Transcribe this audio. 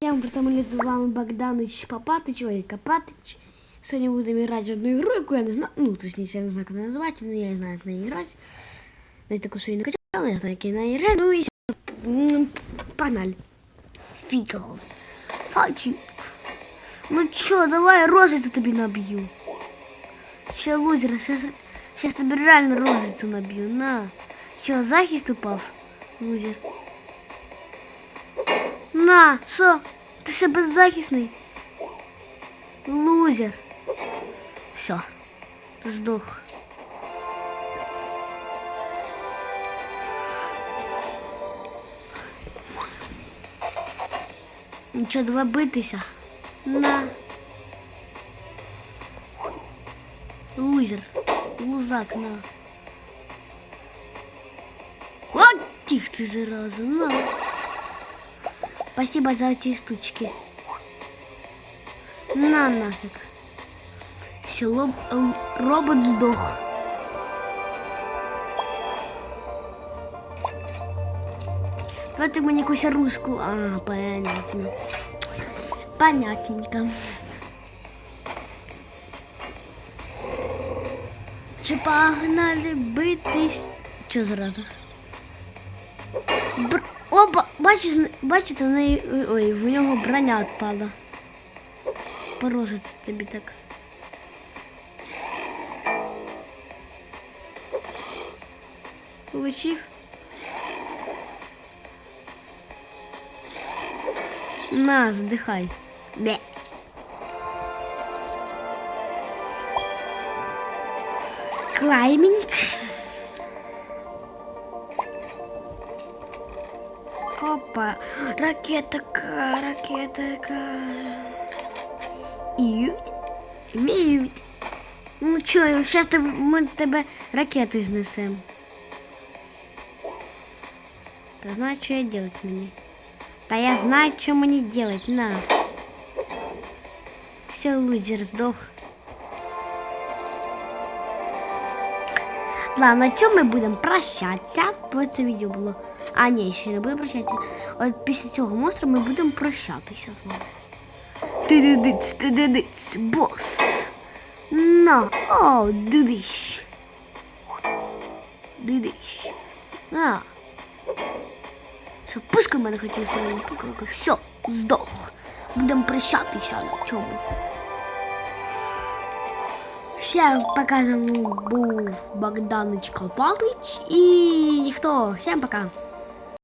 Всем привет, з вами Богданич Папатич, ой, Копатич. Сьогодні будемо грати в одну ігру, яку я не знаю, ну, точніше, я не знаю, як вона називається, але я не знаю, як неї грати. Навіть таку, що її не качала, я знаю, як її неї грати. Ну і м, погнали. Фіко. Фачі. Ну чё, давай рожицю тобі наб'ю. Ще лузер, щас, щас тобі реально рожицю наб'ю, на. Чё, захист упав? Лузер. На, що? Ти ще беззахисний? Лузер. Все. Ти здох. Нічого, давай битися. На. Лузер. Лузак, на. Вот тих ты зараза, на. Спасибо за эти штучки. На нафиг. Все, лоб, э, робот сдох. Давайте мені якусь оружку. А, понятно. Понятненько. Чи погнали битись? Що зразу? Бр... Оба, бачиш, бачите, в неї, ой, в нього броня відпала. Порозиться тобі так. Получив. На, задихай. Бе. Клайминг. Опа, ракетка, ракетка. Ють, міють. Ну чо, зараз ми тебе ракетою знесем. Та знаю, що я делать мені. Та я знаю, що мені делать, на. Все, лузер здох. Ладно, на цьому ми будемо прощатися. Бо це відео було. А, ні, ще не будемо прощатися. От після цього монстра ми будемо прощатися з вами. Ти-ди-диць, ти-ди-диць, бос. На, о, дидиш. Дидиш. На. Що, пушка в мене хотів стріляти. Все, здох. Будемо прощатися на цьому. Всем пока, з вами був Богданич Копалыч і ніхто. Всем пока.